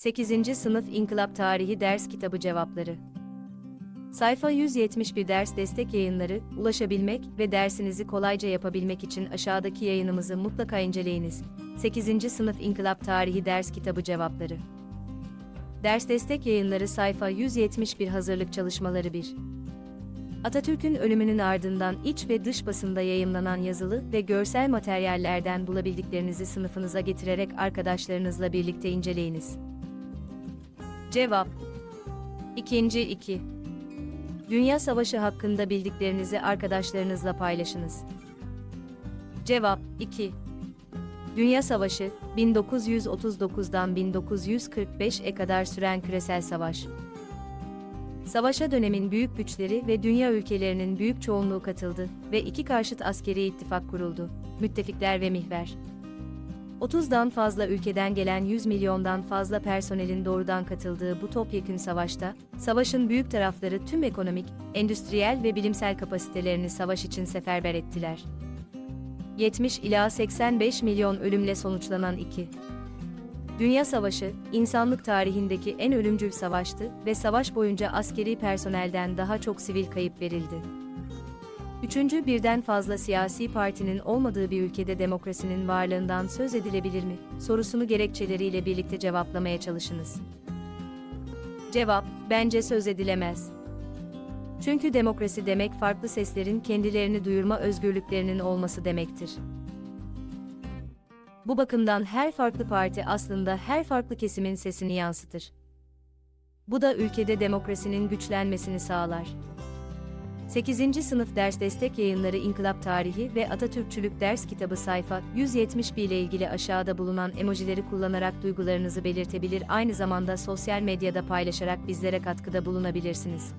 8. Sınıf İnkılap Tarihi Ders Kitabı Cevapları Sayfa 171 Ders Destek Yayınları, ulaşabilmek ve dersinizi kolayca yapabilmek için aşağıdaki yayınımızı mutlaka inceleyiniz. 8. Sınıf İnkılap Tarihi Ders Kitabı Cevapları Ders Destek Yayınları Sayfa 171 Hazırlık Çalışmaları 1 Atatürk'ün ölümünün ardından iç ve dış basında yayımlanan yazılı ve görsel materyallerden bulabildiklerinizi sınıfınıza getirerek arkadaşlarınızla birlikte inceleyiniz. Cevap 2. 2. Dünya Savaşı hakkında bildiklerinizi arkadaşlarınızla paylaşınız. Cevap 2. Dünya Savaşı, 1939'dan 1945'e kadar süren küresel savaş. Savaşa dönemin büyük güçleri ve dünya ülkelerinin büyük çoğunluğu katıldı ve iki karşıt askeri ittifak kuruldu, müttefikler ve mihver. 30'dan fazla ülkeden gelen 100 milyondan fazla personelin doğrudan katıldığı bu topyekün savaşta, savaşın büyük tarafları tüm ekonomik, endüstriyel ve bilimsel kapasitelerini savaş için seferber ettiler. 70 ila 85 milyon ölümle sonuçlanan 2. Dünya Savaşı, insanlık tarihindeki en ölümcül savaştı ve savaş boyunca askeri personelden daha çok sivil kayıp verildi. Üçüncü birden fazla siyasi partinin olmadığı bir ülkede demokrasinin varlığından söz edilebilir mi? Sorusunu gerekçeleriyle birlikte cevaplamaya çalışınız. Cevap, bence söz edilemez. Çünkü demokrasi demek farklı seslerin kendilerini duyurma özgürlüklerinin olması demektir. Bu bakımdan her farklı parti aslında her farklı kesimin sesini yansıtır. Bu da ülkede demokrasinin güçlenmesini sağlar. 8. Sınıf Ders Destek Yayınları İnkılap Tarihi ve Atatürkçülük Ders Kitabı sayfa 171 ile ilgili aşağıda bulunan emojileri kullanarak duygularınızı belirtebilir aynı zamanda sosyal medyada paylaşarak bizlere katkıda bulunabilirsiniz.